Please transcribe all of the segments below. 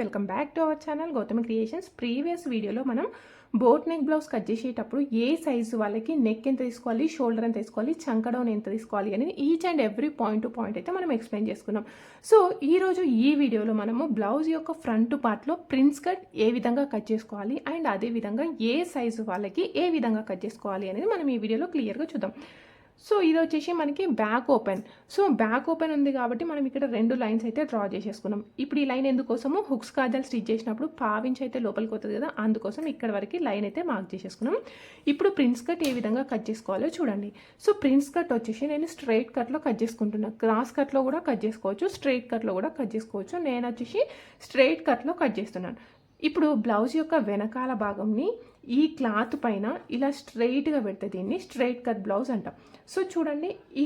Welcome back to our channel Gautami Creations. Previous వీడియోలో మనం boat neck blouse cut చేసేటప్పుడు ఏ size వాళ్ళకి neck ఎంత తీసుకోవాలి షోల్డర్ ఎంత తీసుకోవాలి చంకడౌన్ ఎంత తీసుకోవాలి అనేది each and every point to point అయితే మనం ఎక్స్ప్లెయిన్ చేసుకున్నాం. సో ఈరోజు ఈ వీడియోలో మనము బ్లౌజ్ యొక్క ఫ్రంట్ పార్ట్లో ప్రింట్స్ కట్ ఏ విధంగా కట్ చేసుకోవాలి అండ్ అదే విధంగా ఏ సైజు వాళ్ళకి ఏ విధంగా కట్ చేసుకోవాలి అనేది మనం ఈ వీడియోలో క్లియర్గా చూద్దాం. సో ఇది వచ్చేసి మనకి back open so back open ఉంది కాబట్టి మనం ఇక్కడ రెండు లైన్స్ అయితే డ్రా చేసేసుకున్నాం. ఇప్పుడు ఈ లైన్ ఎందుకోసము? హుక్స్ కాజల్ స్టిచ్ చేసినప్పుడు పావించి అయితే లోపలికి వస్తుంది కదా అందుకోసం ఇక్కడ వరకు లైన్ అయితే మార్క్ చేసేసుకున్నాం. ఇప్పుడు ప్రిన్స్ కట్ ఏ విధంగా కట్ చేసుకోవాలో చూడండి. సో ప్రిన్స్ కట్ వచ్చేసి నేను స్ట్రైట్ కట్లో కట్ చేసుకుంటున్నాను క్రాస్ కట్లో కూడా కట్ చేసుకోవచ్చు స్ట్రైట్ కట్లో కూడా కట్ చేసుకోవచ్చు. నేను వచ్చేసి స్ట్రైట్ కట్లో కట్ చేస్తున్నాను. ఇప్పుడు బ్లౌజ్ యొక్క వెనకాల భాగంని ఈ క్లాత్ పైన ఇలా స్ట్రైట్గా పెడితే దీన్ని స్ట్రైట్ కట్ బ్లౌజ్ అంటాం. సో చూడండి ఈ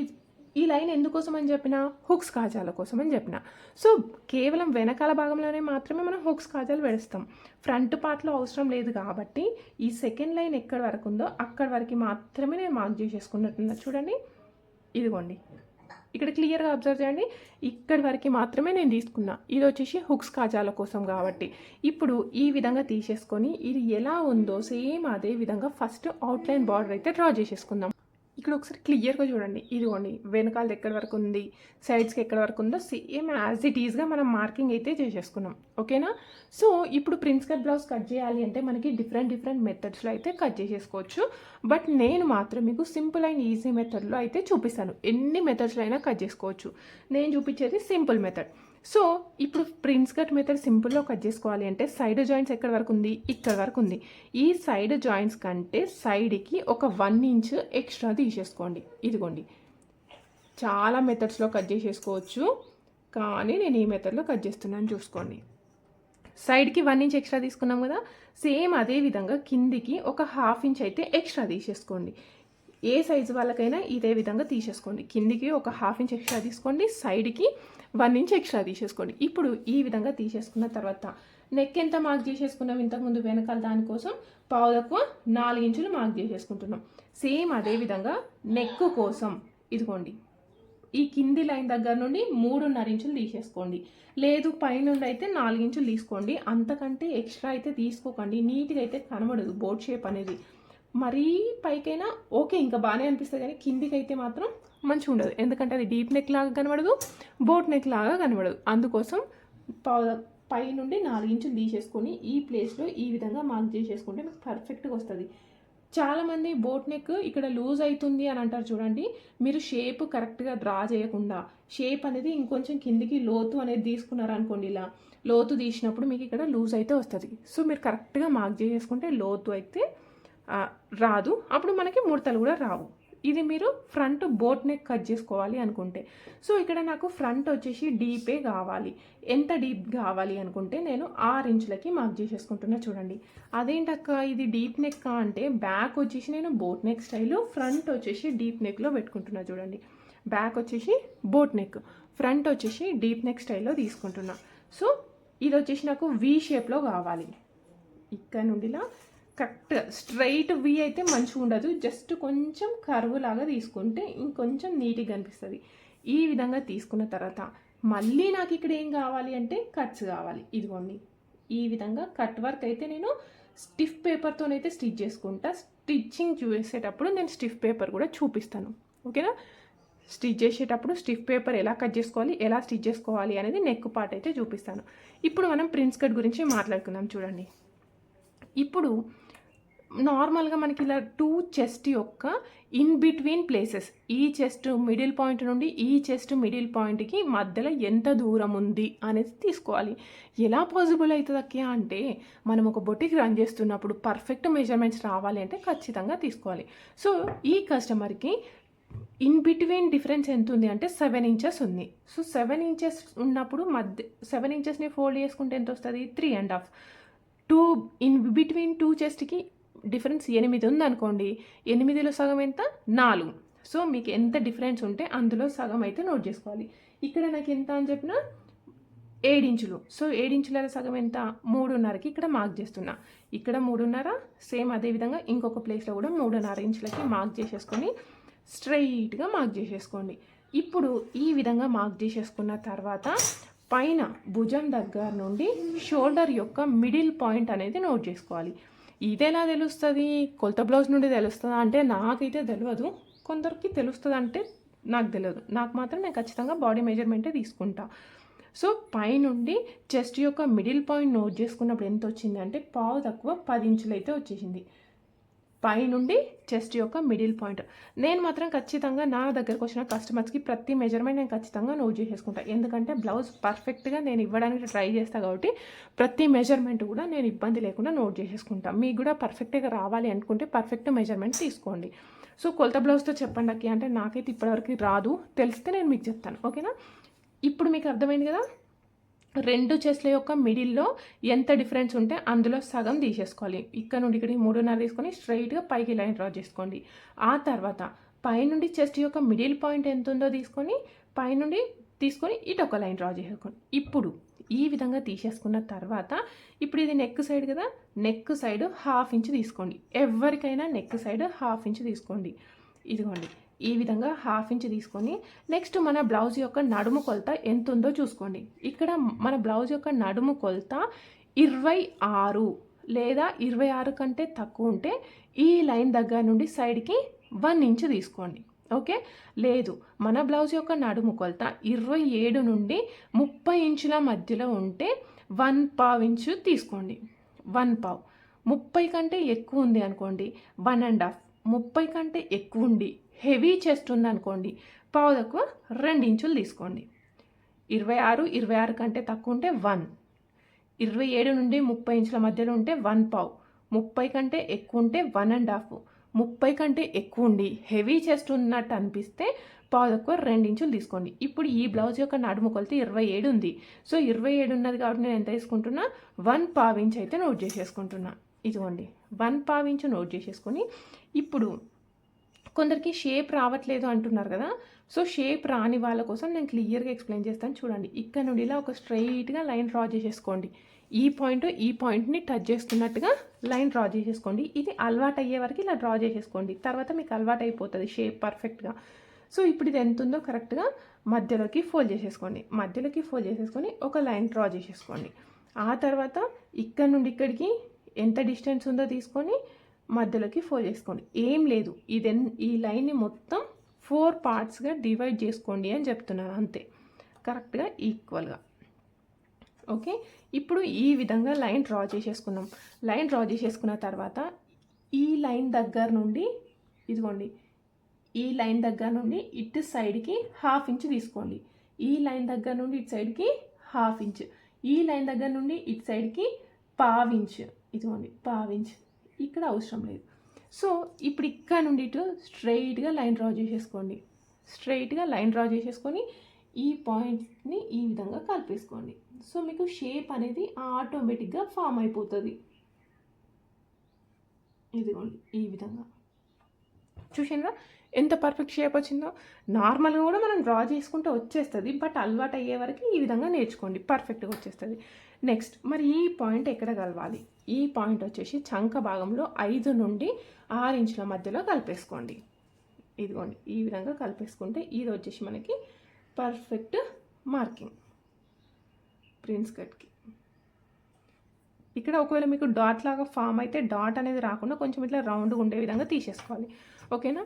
ఈ లైన్ ఎందుకోసం అని చెప్పిన? హుక్స్ కాజాల కోసం అని చెప్పిన. సో కేవలం వెనకాల భాగంలోనే మాత్రమే మనం హుక్స్ కాజాలు పెడుస్తాం ఫ్రంట్ పార్ట్లో అవసరం లేదు కాబట్టి ఈ సెకండ్ లైన్ ఎక్కడి వరకు ఉందో అక్కడి వరకు మాత్రమే నేను మార్క్ చేసేసుకున్నట్టున్నా చూడండి ఇదిగోండి. ఇక్కడ క్లియర్గా అబ్జర్వ్ చేయండి. ఇక్కడి వరకు మాత్రమే నేను తీసుకున్నా. ఇది వచ్చేసి హుక్స్ కాజాల కోసం కాబట్టి. ఇప్పుడు ఈ విధంగా తీసేసుకొని ఇది ఎలా ఉందో సేమ్ అదే విధంగా ఫస్ట్ అవుట్లైన్ బార్డర్ అయితే డ్రా చేసేసుకుందాం. ఇక్కడ ఒకసారి క్లియర్గా చూడండి. ఇదిగోండి వెనకాల ఎక్కడి వరకు ఉంది? సైడ్స్కి ఎక్కడి వరకు ఉందో సేమ్ యాజ్ ఇట్ ఈజ్గా మనం మార్కింగ్ అయితే చేసేసుకున్నాం. ఓకేనా సో ఇప్పుడు ప్రిన్స్ కట్ బ్లౌజ్ కట్ చేయాలి అంటే మనకి డిఫరెంట్ డిఫరెంట్ మెథడ్స్లో అయితే కట్ చేసేసుకోవచ్చు. బట్ నేను మాత్రం మీకు సింపుల్ అండ్ ఈజీ మెథడ్లో అయితే చూపిస్తాను. ఎన్ని మెథడ్స్లో అయినా కట్ చేసుకోవచ్చు. నేను చూపించేది సింపుల్ మెథడ్ సో ఇప్పుడు ప్రిన్స్ కట్ మెథడ్ సింపుల్లో కట్ చేసుకోవాలి అంటే సైడ్ జాయింట్స్ ఎక్కడ వరకు ఉంది? ఇక్కడ వరకు ఉంది. ఈ సైడ్ జాయింట్స్ కంటే సైడ్కి ఒక వన్ ఇంచ్ ఎక్స్ట్రా తీసేసుకోండి. ఇదిగోండి. చాలా మెథడ్స్లో కట్ చేసేసుకోవచ్చు. కానీ నేను ఈ మెథడ్లో కట్ చేస్తున్నాను చూసుకోండి. సైడ్కి వన్ ఇంచ్ ఎక్స్ట్రా తీసుకున్నాం కదా? సేమ్ అదే విధంగా కిందికి ఒక హాఫ్ ఇంచ్ అయితే ఎక్స్ట్రా తీసేసుకోండి. ఏ సైజు వాళ్ళకైనా ఇదే విధంగా తీసేసుకోండి. కిందికి ఒక హాఫ్ ఇంచ్ ఎక్స్ట్రా తీసుకోండి సైడ్కి వన్ ఇంచ్ ఎక్స్ట్రా తీసేసుకోండి. ఇప్పుడు ఈ విధంగా తీసేసుకున్న తర్వాత నెక్ ఎంత మార్క్ చేసేసుకున్నాం? ఇంతకుముందు వెనకాల దానికోసం పావు తక్కువ నాలుగు ఇంచులు మార్క్ చేసేసుకుంటున్నాం. సేమ్ అదే విధంగా నెక్ కోసం ఇదిగోండి ఈ కింది లైన్ దగ్గర నుండి మూడున్నర ఇంచులు తీసేసుకోండి. లేదు పైనుండి అయితే నాలుగు ఇంచులు తీసుకోండి. అంతకంటే ఎక్స్ట్రా అయితే తీసుకోకండి. నీట్గా అయితే కనబడదు బోట్ షేప్ అనేది. మరీ పైకైనా ఓకే ఇంకా బాగానే అనిపిస్తుంది కానీ కిందికి అయితే మాత్రం మంచిగా ఉండదు. ఎందుకంటే అది డీప్ నెక్ లాగా కనబడదు బోట్ నెక్ లాగా కనబడదు. అందుకోసం పై నుండి నాలుగు ఇంచులు తీసేసుకొని ఈ ప్లేస్లో ఈ విధంగా మార్క్ చేసేసుకుంటే మీకు పర్ఫెక్ట్గా వస్తుంది. చాలామంది బోట్ నెక్ ఇక్కడ లూజ్ అవుతుంది అని అంటారు చూడండి. మీరు షేప్ కరెక్ట్గా డ్రా చేయకుండా షేప్ అనేది ఇంకొంచెం కిందికి లోతు అనేది తీసుకున్నారు అనుకోండి ఇలా లోతు తీసినప్పుడు మీకు ఇక్కడ లూజ్ అయితే వస్తుంది. సో మీరు కరెక్ట్గా మార్క్ చేసేసుకుంటే లోతు అయితే రాదు. అప్పుడు మనకి ముడతలు కూడా రావు. ఇది మీరు ఫ్రంట్ బోట్ నెక్ కట్ చేసుకోవాలి అనుకుంటే. సో ఇక్కడ నాకు ఫ్రంట్ వచ్చేసి డీపే కావాలి. ఎంత డీప్ కావాలి అనుకుంటే నేను ఆరు ఇంచులకి మార్క్ చేసేసుకుంటున్నా చూడండి. అదేంటక్క? ఇది డీప్ నెక్ అంటే బ్యాక్ వచ్చేసి నేను బోట్ నెక్ స్టైల్ ఫ్రంట్ వచ్చేసి డీప్ నెక్లో పెట్టుకుంటున్నా చూడండి. బ్యాక్ వచ్చేసి బోట్ నెక్ ఫ్రంట్ వచ్చేసి డీప్ నెక్ స్టైల్లో తీసుకుంటున్నా. సో ఇది వచ్చేసి నాకు వి షేప్లో కావాలి. ఇక్కడ నుండిలా కరెక్ట్ స్ట్రైట్ వి అయితే మంచిగా ఉండదు. జస్ట్ కొంచెం కరువు లాగా తీసుకుంటే ఇంకొంచెం నీట్గా కనిపిస్తుంది ఈ విధంగా తీసుకున్న తర్వాత మళ్ళీ నాకు ఇక్కడ ఏం కావాలి అంటే కట్స్ కావాలి. ఇదిగోండి. ఈ విధంగా కట్ వర్క్ అయితే నేను స్టిఫ్ పేపర్తోనైతే స్టిచ్ చేసుకుంటా. స్టిచ్చింగ్ చూసేటప్పుడు నేను స్టిఫ్ పేపర్ కూడా చూపిస్తాను. ఓకేనా? స్టిచ్ చేసేటప్పుడు స్టిఫ్ పేపర్ ఎలా కట్ చేసుకోవాలి ఎలా స్టిచ్ చేసుకోవాలి అనేది నెక్ పార్ట్ అయితే చూపిస్తాను. ఇప్పుడు మనం ప్రిన్స్ కట్ గురించి మాట్లాడుకుందాం చూడండి. ఇప్పుడు నార్మల్గా మనకి ఇలా టూ చెస్ట్ యొక్క ఇన్ బిట్వీన్ ప్లేసెస్ ఈ చెస్ట్ మిడిల్ పాయింట్ నుండి ఈ చెస్ట్ మిడిల్ పాయింట్కి మధ్యలో ఎంత దూరం ఉంది అనేది తీసుకోవాలి. ఎలా పాసిబుల్ అవుతుంది అక్క అంటే మనం ఒక బొటిక్ రన్ చేస్తున్నప్పుడు పర్ఫెక్ట్ మెజర్మెంట్స్ రావాలి అంటే ఖచ్చితంగా తీసుకోవాలి. సో ఈ కస్టమర్కి ఇన్ బిట్వీన్ డిఫరెన్స్ ఎంత ఉంది అంటే సెవెన్ ఇంచెస్ ఉంది. సో సెవెన్ ఇంచెస్ ఉన్నప్పుడు మధ్య సెవెన్ ఇంచెస్ని ఫోల్డ్ చేసుకుంటే ఎంత వస్తుంది? Three and half two in between two చెస్ట్కి difference ఎనిమిది ఉందనుకోండి ఎనిమిదిలో సగం ఎంత? నాలుగు. సో మీకు ఎంత డిఫరెన్స్ ఉంటే అందులో సగం అయితే నోట్ చేసుకోవాలి. ఇక్కడ నాకు ఎంత అని చెప్పిన ఏడించులు సో ఏడించుల సగం ఎంత? మూడున్నరకి ఇక్కడ మార్క్ చేస్తున్నా. ఇక్కడ మూడున్నర సేమ్ అదే విధంగా ఇంకొక ప్లేస్లో కూడా మూడున్నర ఇంచులకి మార్క్ చేసేసుకొని స్ట్రైట్గా మార్క్ చేసేసుకోండి. ఇప్పుడు ఈ విధంగా మార్క్ చేసేసుకున్న తర్వాత పైన భుజం దగ్గర నుండి షోల్డర్ యొక్క మిడిల్ పాయింట్ అనేది నోట్ చేసుకోవాలి. ఇది తెలుస్తుంది కొలత బ్లౌజ్ నుండి తెలుస్తుందా అంటే నాకైతే తెలియదు కొందరికి తెలుస్తుంది అంటే నాకు తెలియదు నాకు మాత్రం నేను ఖచ్చితంగా బాడీ మెజర్మెంటే తీసుకుంటా. సో పైనుండి చెస్ట్ యొక్క మిడిల్ పాయింట్ నోట్ చేసుకున్నప్పుడు ఎంత వచ్చింది అంటే పావు తక్కువ పది ఇంచులు అయితే వచ్చేసింది. పైనుండి చెస్ట్ యొక్క మిడిల్ పాయింట్. నేను మాత్రం ఖచ్చితంగా నా దగ్గరకు వచ్చిన కస్టమర్స్కి ప్రతి మెజర్మెంట్ నేను ఖచ్చితంగా నోట్ చేసేసుకుంటాను ఎందుకంటే బ్లౌజ్ పర్ఫెక్ట్గా నేను ఇవ్వడానికి ట్రై చేస్తాను కాబట్టి ప్రతి మెజర్మెంట్ కూడా నేను ఇబ్బంది లేకుండా నోట్ చేసేసుకుంటా. మీకు కూడా పర్ఫెక్ట్గా రావాలి అనుకుంటే పర్ఫెక్ట్ మెజర్మెంట్ తీసుకోండి. సో కొలత బ్లౌజ్తో చెప్పండి అంటే నాకైతే ఇప్పటివరకు రాదు. తెలిస్తే నేను మీకు చెప్తాను. ఓకేనా? ఇప్పుడు మీకు అర్థమైంది కదా? రెండు చెస్ల యొక్క మిడిల్లో ఎంత డిఫరెన్స్ ఉంటే అందులో సగం తీసేసుకోవాలి. ఇక్కడ నుండి ఇక్కడికి మూడున్నర తీసుకొని స్ట్రైట్గా పైకి లైన్ డ్రా చేసుకోండి. ఆ తర్వాత పైనుండి చెస్ట్ యొక్క మిడిల్ పాయింట్ ఎంత ఉందో తీసుకొని పైనుండి తీసుకొని ఇటు ఒక లైన్ డ్రా చేసుకోండి. ఇప్పుడు ఈ విధంగా తీసేసుకున్న తర్వాత ఇప్పుడు ఇది నెక్ సైడ్ కదా నెక్ సైడ్ హాఫ్ ఇంచ్ తీసుకోండి. ఎవరికైనా నెక్ సైడ్ హాఫ్ ఇంచ్ తీసుకోండి. ఇదిగోండి ఈ విధంగా హాఫ్ ఇంచ్ తీసుకొని నెక్స్ట్ మన బ్లౌజ్ యొక్క నడుము కొలత ఎంత ఉందో చూసుకోండి. ఇక్కడ మన బ్లౌజ్ యొక్క నడుము కొలత ఇరవై ఆరు లేదా ఇరవై ఆరు కంటే తక్కువ ఉంటే ఈ లైన్ దగ్గర నుండి సైడ్కి వన్ ఇంచ్ తీసుకోండి. ఓకే? లేదు మన బ్లౌజ్ యొక్క నడుము కొలత ఇరవై ఏడు నుండి ముప్పై ఇంచుల మధ్యలో ఉంటే వన్ పావు ఇంచు తీసుకోండి. వన్ పావు. ముప్పై కంటే ఎక్కువ ఉంది అనుకోండి వన్ అండ్ హాఫ్. ముప్పై కంటే ఎక్కువ ఉండి హెవీ చెస్ట్ ఉందనుకోండి పావు తక్కువ రెండు ఇంచులు తీసుకోండి. ఇరవై ఆరు ఇరవై ఆరు కంటే తక్కువ ఉంటే వన్. ఇరవై ఏడు నుండి ముప్పై ఇంచుల మధ్యలో ఉంటే వన్ పావు. ముప్పై కంటే ఎక్కువ ఉంటే వన్ అండ్ హాఫ్. ముప్పై కంటే ఎక్కువ ఉండి హెవీ చెస్ట్ ఉన్నట్టు అనిపిస్తే పావు తక్కువ రెండించులు తీసుకోండి. ఇప్పుడు ఈ బ్లౌజ్ యొక్క నడుము కొలితే ఇరవై ఏడు ఉంది. సో ఇరవై ఏడు ఉన్నది కాబట్టి నేను ఎంత తీసుకుంటున్నా? వన్ పావు ఇంచ్ అయితే నోట్ చేసేసుకుంటున్నాను ఇదిగోండి వన్ పావించు నోట్ చేసేసుకొని ఇప్పుడు కొందరికి షేప్ రావట్లేదు అంటున్నారు కదా సో షేప్ రాని వాళ్ళ కోసం నేను క్లియర్గా ఎక్స్ప్లెయిన్ చేస్తాను. చూడండి ఇక్కడ నుండి ఇలా ఒక స్ట్రైట్గా లైన్ డ్రా చేసేసుకోండి. ఈ పాయింట్ ఈ పాయింట్ని టచ్ చేస్తున్నట్టుగా లైన్ డ్రా చేసేసుకోండి. ఇది అలవాటు అయ్యే వరకు ఇలా డ్రా చేసేసుకోండి. తర్వాత మీకు అలవాటు అయిపోతుంది షేప్ పర్ఫెక్ట్గా సో ఇప్పుడు ఇది ఎంత ఉందో కరెక్ట్గా మధ్యలోకి ఫోల్డ్ చేసేసుకోండి. మధ్యలోకి ఫోల్డ్ చేసేసుకొని ఒక లైన్ డ్రా చేసేసుకోండి. ఆ తర్వాత ఇక్కడ నుండి ఇక్కడికి ఎంత డిస్టెన్స్ ఉందో తీసుకొని మధ్యలోకి ఫోల్డ్ చేసుకోండి. ఏం లేదు. ఇది ఈ లైన్ని మొత్తం ఫోర్ పార్ట్స్గా డివైడ్ చేసుకోండి అని చెప్తున్నాను అంతే. కరెక్ట్గా ఈక్వల్గా ఓకే ఇప్పుడు ఈ విధంగా లైన్ డ్రా చేసేసుకున్నాం లైన్ డ్రా చేసేసుకున్న తర్వాత ఈ లైన్ దగ్గర నుండి ఇదిగోండి. ఈ లైన్ దగ్గర నుండి ఇటు సైడ్కి హాఫ్ ఇంచ్ తీసుకోండి. ఈ లైన్ దగ్గర నుండి ఇటు సైడ్కి హాఫ్ ఇంచ్ ఈ లైన్ దగ్గర నుండి ఇటు సైడ్కి పావించ్ ఇదిగోండి పావించ్. ఇక్కడ అవసరం లేదు. సో ఇప్పుడు ఇక్కడ నుండి ఇటు స్ట్రైట్గా లైన్ డ్రా చేసేసుకోండి. స్ట్రైట్గా లైన్ డ్రా చేసేసుకొని ఈ పాయింట్ని ఈ విధంగా కలిపేసుకోండి. సో మీకు షేప్ అనేది ఆటోమేటిక్గా ఫామ్ అయిపోతుంది. ఇదిగోండి ఈ విధంగా. చూసారా ఎంత పర్ఫెక్ట్ షేప్ వచ్చిందో. నార్మల్గా కూడా మనం డ్రా చేసుకుంటే వచ్చేస్తుంది బట్ అలవాటు అయ్యే వరకు ఈ విధంగా నేర్చుకోండి. పర్ఫెక్ట్గా వచ్చేస్తుంది. నెక్స్ట్ మరి ఈ పాయింట్ ఎక్కడ కలవాలి? ఈ పాయింట్ వచ్చేసి చంక భాగంలో ఐదు నుండి ఆరు ఇంచుల మధ్యలో కలిపేసుకోండి. ఇదిగోండి ఈ విధంగా కలిపేసుకుంటే ఇది వచ్చేసి మనకి పర్ఫెక్ట్ మార్కింగ్ ప్రిన్స్ కట్కి ఇక్కడ ఒకవేళ మీకు డాట్ లాగా ఫామ్ అయితే డాట్ అనేది రాకుండా కొంచెం ఇట్లా రౌండ్గా ఉండే విధంగా తీసేసుకోవాలి. ఓకేనా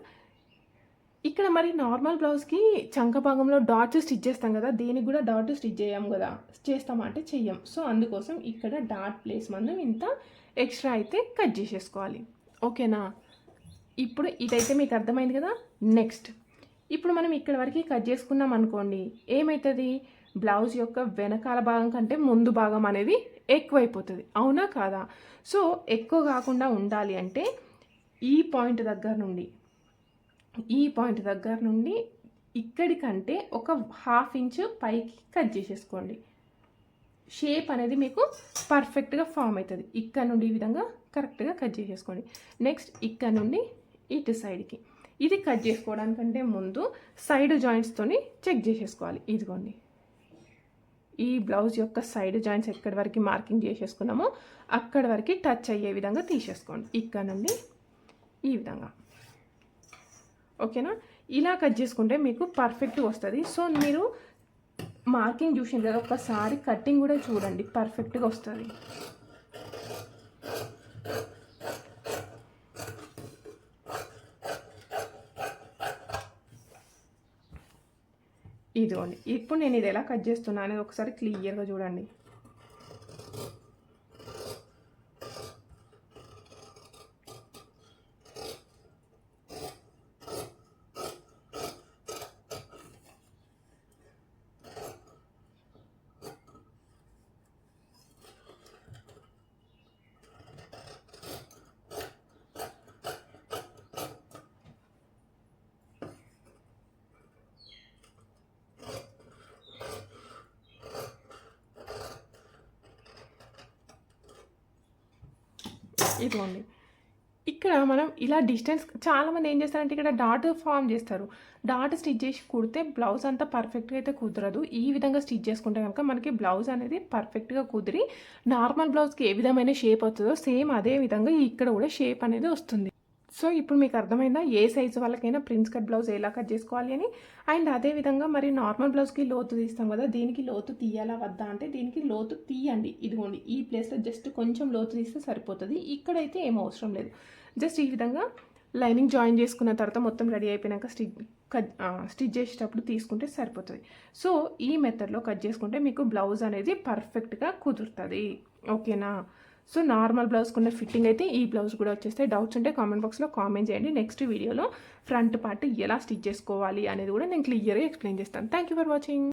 ఇక్కడ మరి నార్మల్ బ్లౌజ్కి చంక భాగంలో డాట్స్ స్టిచ్ చేస్తాం కదా దీనికి కూడా డాట్ స్టిచ్ చేయం కదా. చేస్తామా అంటే చెయ్యం. సో అందుకోసం ఇక్కడ డాట్ ప్లేస్ మనం ఇంత ఎక్స్ట్రా అయితే కట్ చేసేసుకోవాలి. ఓకేనా? ఇప్పుడు ఇదైతే మీకు అర్థమైంది కదా? నెక్స్ట్ ఇప్పుడు మనం ఇక్కడ వరకు కట్ చేసుకున్నాం అనుకోండి ఏమవుతుంది బ్లౌజ్ యొక్క వెనకాల భాగం కంటే ముందు భాగం అనేది ఎక్కువైపోతుంది. అవునా కాదా? సో ఎక్కువ కాకుండా ఉండాలి అంటే ఈ పాయింట్ దగ్గర నుండి ఈ పాయింట్ దగ్గర నుండి ఇక్కడికంటే ఒక హాఫ్ ఇంచ్ పైకి కట్ చేసేసుకోండి. షేప్ అనేది మీకు పర్ఫెక్ట్గా ఫామ్ అవుతుంది. ఇక్కడ నుండి ఈ విధంగా కరెక్ట్గా కట్ చేసేసుకోండి. నెక్స్ట్ ఇక్కడ నుండి ఇటు సైడ్కి. ఇది కట్ చేసుకోవడానికంటే ముందు సైడ్ జాయింట్స్తోని చెక్ చేసేసుకోవాలి. ఇదిగోండి. ఈ బ్లౌజ్ యొక్క సైడ్ జాయింట్స్ ఎక్కడి వరకు మార్కింగ్ చేసేసుకున్నామో అక్కడి వరకు టచ్ అయ్యే విధంగా తీసేసుకోండి. ఇక్కడ నుండి ఈ విధంగా. ఓకేనా? ఇలా కట్ చేసుకుంటే మీకు పర్ఫెక్ట్ వస్తుంది. సో మీరు మార్కింగ్ చూసిన కదా ఒకసారి కటింగ్ కూడా చూడండి పర్ఫెక్ట్గా వస్తుంది. ఇదిగోండి ఇప్పుడు నేను ఇది ఎలా కట్ చేస్తున్నా అనేది ఒకసారి క్లియర్గా చూడండి. ఇదిగోండి. ఇక్కడ మనం ఇలా డిస్టెన్స్ చాలామంది ఏం చేస్తారంటే ఇక్కడ డాట్ ఫామ్ చేస్తారు. డాట్ స్టిచ్ చేసి కుడితే బ్లౌజ్ అంతా పర్ఫెక్ట్గా అయితే కుదరదు. ఈ విధంగా స్టిచ్ చేసుకుంటే కనుక మనకి బ్లౌజ్ అనేది పర్ఫెక్ట్గా కుదిరి నార్మల్ బ్లౌజ్కి ఏ విధమైన షేప్ వస్తుందో సేమ్ అదే విధంగా ఇక్కడ కూడా షేప్ అనేది వస్తుంది. సో ఇప్పుడు మీకు అర్థమైందా? ఏ సైజు వాళ్ళకైనా ప్రిన్స్ కట్ బ్లౌజ్ ఎలా కట్ చేసుకోవాలి అని? అండ్ అదే విధంగా మరి నార్మల్ బ్లౌజ్కి లోతు తీస్తాం కదా దీనికి లోతు తీయాలా వద్దా అంటే దీనికి లోతు తీయండి. ఇదిగోండి ఈ ప్లేస్లో జస్ట్ కొంచెం లోతు తీస్తే సరిపోతుంది. ఇక్కడైతే ఏం అవసరం లేదు. జస్ట్ ఈ విధంగా లైనింగ్ జాయిన్ చేసుకున్న తర్వాత మొత్తం రెడీ అయిపోయినాక స్టిచ్ కట్ స్టిచ్ చేసేటప్పుడు తీసుకుంటే సరిపోతుంది. సో ఈ మెథడ్లో కట్ చేసుకుంటే మీకు బ్లౌజ్ అనేది పర్ఫెక్ట్గా కుదురుతుంది. ఓకేనా? సో నార్మల్ బ్లౌజ్కున్న ఫిట్టింగ్ అయితే ఈ బ్లౌజ్ కూడా వచ్చేస్తాయి. డౌట్స్ ఉంటే కామెంట్ బాక్స్లో కామెంట్ చేయండి. నెక్స్ట్ వీడియోలో ఫ్రంట్ పార్ట్ ఎలా స్టిచ్ చేసుకోవాలి అనేది కూడా నేను క్లియర్గా ఎక్స్ప్లెయిన్ చేస్తాను. Thank you for watching